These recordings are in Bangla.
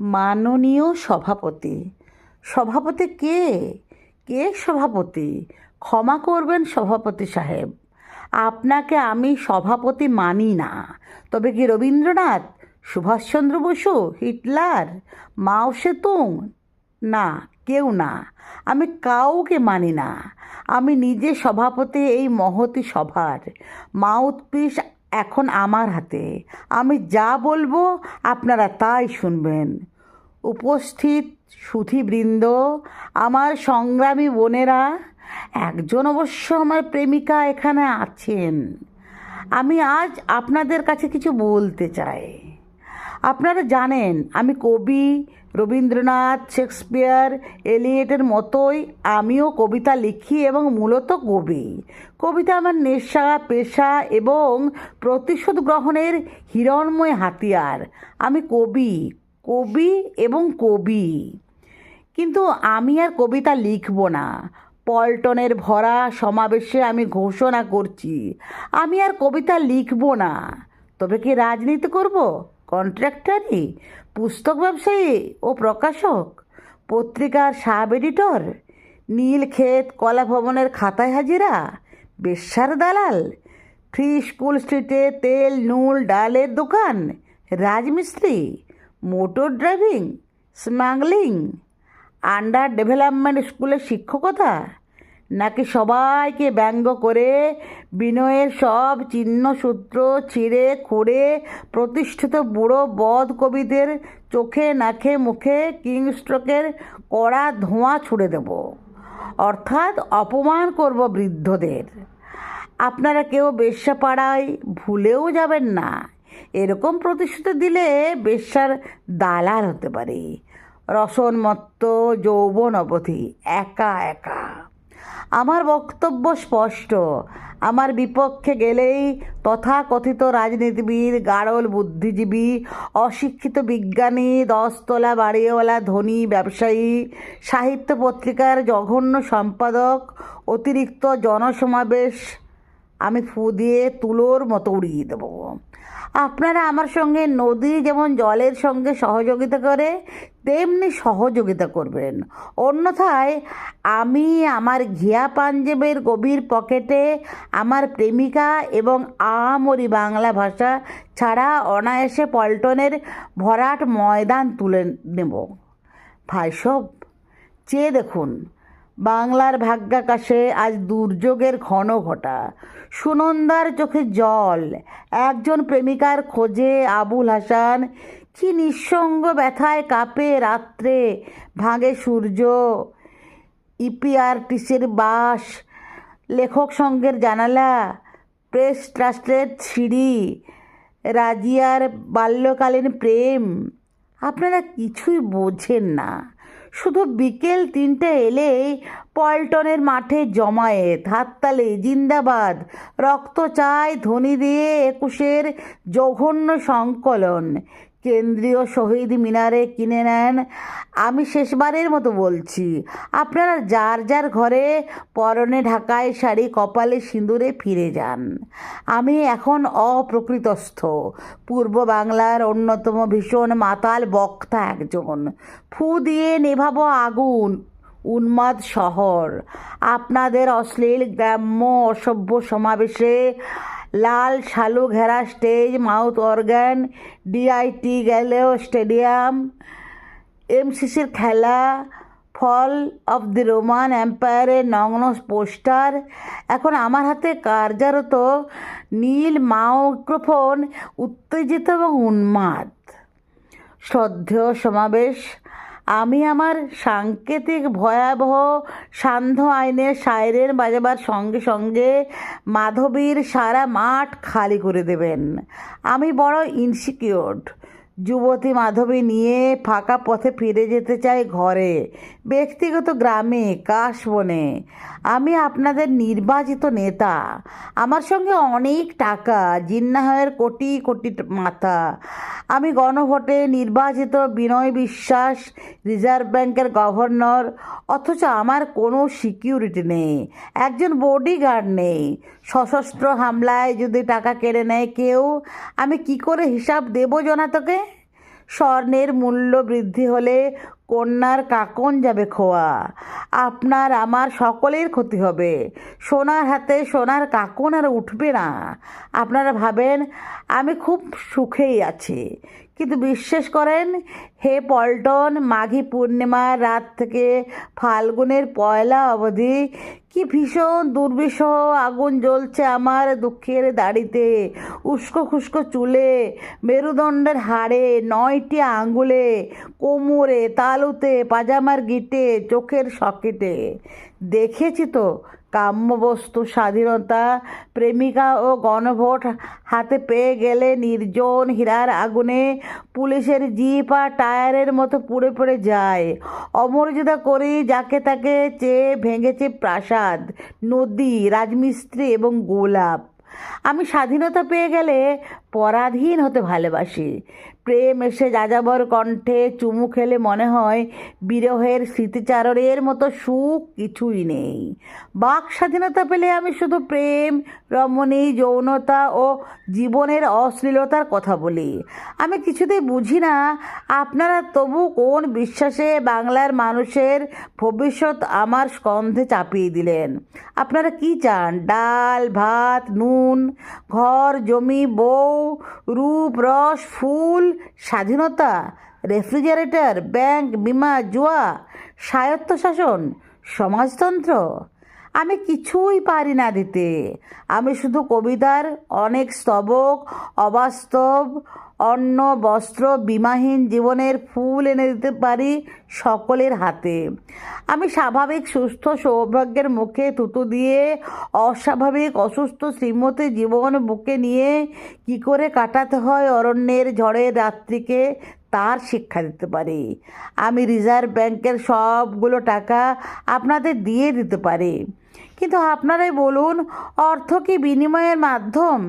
মাননীয় সভাপতি। সভাপতি কে? কে সভাপতি? ক্ষমা করবেন সভাপতি সাহেব। আপনাকে আমি সভাপতি মানি না। তবে কি Rabindranath, Subhashchandra Bose, Hitler, Mao Tsetung? না, কেউ না। আমি কাউকে মানি না। আমি নিজে সভাপতি এই মহতি সভার। মাউথপিস এখন আমার হাতে। আমি যা বলব আপনারা তাই শুনবেন। উপস্থিত সুধীবৃন্দ, আমার সংগ্রামী বোনেরা, একজন অবশ্য আমার প্রেমিকা এখানে আছেন। আমি আজ আপনাদের কাছে কিছু বলতে চাই। আপনারা জানেন, আমি কবি রবীন্দ্রনাথ, শেক্সপিয়ার, এলিয়েটের মতোই আমিও কবিতা লিখি এবং মূলত কবি। কবিতা আমার নেশা, পেশা এবং প্রতিশোধ গ্রহণের হিরণময় হাতিয়ার। আমি কবি কবি এবং কবি। কিন্তু আমি আর কবিতা লিখব না। পল্টনের ভরা সমাবেশে আমি ঘোষণা করছি। আমি আর কবিতা লিখব না। তবে কি রাজনীতি করব? কন্ট্রাক্টারি পুস্তক ব্যবসায়ী ও প্রকাশক, পত্রিকার সাব এডিটর নীলক্ষেত কলা ভবনের খাতায় হাজিরা, বেশ্যার দালাল, ফ্রি স্কুল স্ট্রিটে তেল নুন ডালের দোকান, রাজমিস্ত্রি, motor driving, smuggling, under development স্কুলের শিক্ষকতা নাকি সবাইকে ব্যঙ্গ করে বিনয়ের সব চিহ্নসূত্র ছিঁড়ে খুঁড়ে প্রতিষ্ঠিত বুড়ো বধ কবিদের চোখে নাকে মুখে কিংস্ট্রোকের কড়া ধোঁয়া ছুড়ে দেব। অর্থাৎ অপমান করব বৃদ্ধদের। আপনারা কেউ বেশ্যা পাড়ায় ভুলেও যাবেন না। এরকম প্রতিশ্রুতি দিলে বেশ্যার দালাল হতে পারে। রসনমত্ত, যৌবন অবধি, একা একা। আমার বক্তব্য স্পষ্ট। আমার বিপক্ষে গেলেই তথাকথিত রাজনীতিবিদ গাড়ল বুদ্ধিজীবী, অশিক্ষিত বিজ্ঞানী, দশতলা বাড়িওয়ালা, ধনী ব্যবসায়ী, সাহিত্য পত্রিকার জঘন্য সম্পাদক, অতিরিক্ত জনসমাবেশ, আমি ফু দিয়ে তুলোর মতো উড়িয়ে দেবো। আপনারা আমার সঙ্গে নদী যেমন জলের সঙ্গে সহযোগিতা করে, তেমনি সহযোগিতা করবেন। অন্যথায় আমি আমার ঘিয়া পাঞ্জাবের গভীর পকেটে আমার প্রেমিকা এবং আমরি বাংলা ভাষা ছাড়া অনায়াসে পল্টনের ভরাট ময়দান তুলে নেব। ভাইসব চেয়ে দেখুন। বাংলার ভাগ্যাকাশে আজ দুর্যোগের ঘন ঘটা। সুনন্দার চোখে জল। একজন প্রেমিকার খোঁজে আবুল হাসান। কি নিঃসঙ্গ ব্যথায় কাঁপে রাত্রে, ভাঙে সূর্য। ইপিআরটিসির বাস, লেখক সঙ্গের জানালা, প্রেস ট্রাস্টের সিঁড়ি, রাজিয়ার বাল্যকালীন প্রেম। আপনারা কিছুই বোঝেন না। শুধু বিকেল তিনটে এলেই পল্টনের মাঠে জমায়েত, হাততালে, জিন্দাবাদ। রক্ত চায় ধ্বনি দিয়ে একুশের জঘন্য সংকলন। কেন্দ্রীয় শহীদ মিনারে কিনে নেন আমি শেষবারের মতো বলছি, আপনারা যার যার ঘরে পরনে ঢাকায় শাড়ি, কপালে সিঁদুরে ফিরে যান। আমি এখন অপ্রকৃতস্থ। পূর্ব বাংলার অন্যতম ভীষণ মাতাল বক্তা একজন। ফু দিয়ে নেভাবো আগুন, উন্মাদ শহর। আপনাদের অশ্লীল, গ্রাম্য, অসভ্য সমাবেশে লাল শালু ঘেরা স্টেজ, মাউথ অর্গান, ডিআইটি গ্যালেও স্টেডিয়াম এমসিসির খেলা, ফল অফ দি রোমান এম্পায়ারের নগ্ন পোস্টার। এখন আমার হাতে কার্যরত নীল মাইক্রোফোন, উত্তেজিত এবং উন্মাদ। শ্রদ্ধেয় সমাবেশ, আমি আমার সাংকেতিক ভয়াবহ সান্ধ্য আইনের সাইরেন বাজাবার সঙ্গে সঙ্গে মাধবীর সারা মাঠ খালি করে দেবেন। আমি বড় ইনসিকিউর্ড যুবতী মাধবী নিয়ে ফাঁকা পথে ফিরে যেতে চাই ঘরে। ব্যক্তিগত গ্রামে, কাশবনে। আমি আপনাদের নির্বাচিত নেতা। আমার সঙ্গে অনেক টাকা, জিন্নাহের কোটি কোটি মাথা। আমি গণভোটে নির্বাচিত বিনয় বিশ্বাস, রিজার্ভ ব্যাংকের গভর্নর, অথচ আমার কোনো সিকিউরিটি নেই। একজন বডিগার্ড নেই। সশস্ত্র হামলায় যদি টাকা কেড়ে নেয় কেউ, আমি কি করে হিসাব দেবো জনা তোকে স্বর্ণের মূল্য বৃদ্ধি হলে কন্যার কাকন যাবে খোয়া। আপনার আমার সকলের ক্ষতি হবে। সোনার হাতে সোনার কাকন আর উঠবে না। আপনারা ভাবেন, আমি খুব সুখেই আছি। কিন্তু বিশ্বাস করেন, হে পল্টন, মাঘী পূর্ণিমার রাত থেকে ফাল্গুনের পয়লা অবধি কি ভীষণ দুর্বিষহ আগুন জ্বলছে আমার দুঃখের দাড়িতে। উস্কো খুস্কো চুলে, মেরুদণ্ডের হাড়ে, নয়টি আঙ্গুলে কোমরে তালুতে পাজামার গিটে, চোখের সকেটে। দেখেছি তো, কাম্যবস্তু, স্বাধীনতা, প্রেমিকা ও গণভোট হাতে পেয়ে গেলে নির্জন হীরার আগুনে পুলিশের জিপ আর টায়ারের মতো পুড়ে পড়ে যায়। অমর্যাদা করি যাকে তাকে চেয়ে ভেঙেছে প্রাসাদ, নদী, রাজমিস্ত্রি এবং গোলাপ। আমি স্বাধীনতা পেয়ে গেলে পরাধীন হতে ভালোবাসি। প্রেম এসে যাযাবর কণ্ঠে চুমু খেলে মনে হয় বিরহের স্মৃতিচারণের মতো সুখ কিছুই নেই। বাক স্বাধীনতা পেলে আমি শুধু প্রেম রমণী, যৌনতা ও জীবনের অশ্লীলতার কথা বলি। আমি কিছুতেই বুঝি না, আপনারা তবু কোন বিশ্বাসে বাংলার মানুষের ভবিষ্যৎ আমার স্কন্ধে চাপিয়ে দিলেন? আপনারা কি চান? ডাল, ভাত, নুন, ঘর, জমি, বউ, রূপ, রস, ফুল, স্বাধীনতা, রেফ্রিজারেটর, ব্যাংক, বিমা, জুয়া, স্বায়ত্তশাসন, সমাজতন্ত্র? আমি কিছুই পারি না দিতে। আমি শুধু কবিতার অনেক স্তবক, অবাস্তব অন্ন বস্ত্র, বিমাহীন জীবনের ফুল এনে দিতে পারি সকলের হাতে। আমি স্বাভাবিক, সুস্থ, সৌভাগ্যের মুখে থুতু দিয়ে অস্বাভাবিক, অসুস্থ শ্রীমতী জীবন বুকে নিয়ে কি করে কাটাতে হয় অরণ্যের ঝড়ের রাত্রিকে তার শিক্ষা দিতে পারি। আমি রিজার্ভ ব্যাংকের সবগুলো টাকা আপনাদের দিয়ে দিতে পারি। কিন্তু আপনারাই বলুন, অর্থ কি বিনিময়ের মাধ্যম?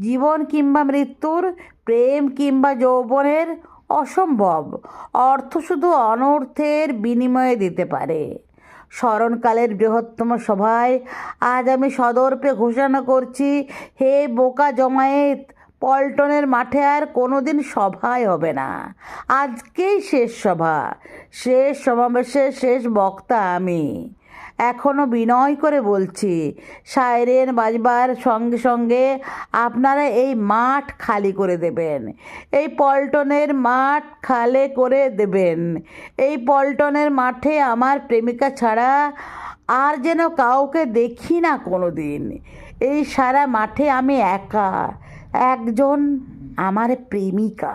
জীবন কিংবা মৃত্যুর, প্রেম কিংবা যৌবনের অসম্ভব। অর্থ শুধু অনর্থের বিনিময়ে দিতে পারে। স্মরণকালের বৃহত্তম সভায় আজ আমি সদর্পে ঘোষণা করছি, হে বোকা জমায়েত পল্টনের মাঠে আর কোনোদিন সভাই হবে না। আজকেই শেষ সভা। শেষ সমাবেশের শেষ বক্তা আমি। এখনও বিনয় করে বলছি, সাইরেন বাজবার সঙ্গে সঙ্গে আপনারা এই মাঠ খালি করে দেবেন। এই পল্টনের মাঠ খালি করে দেবেন। এই পল্টনের মাঠে আমার প্রেমিকা ছাড়া আর যেন কাউকে দেখি না কোনো দিন এই সারা মাঠে আমি একা। একজন আমার প্রেমিকা।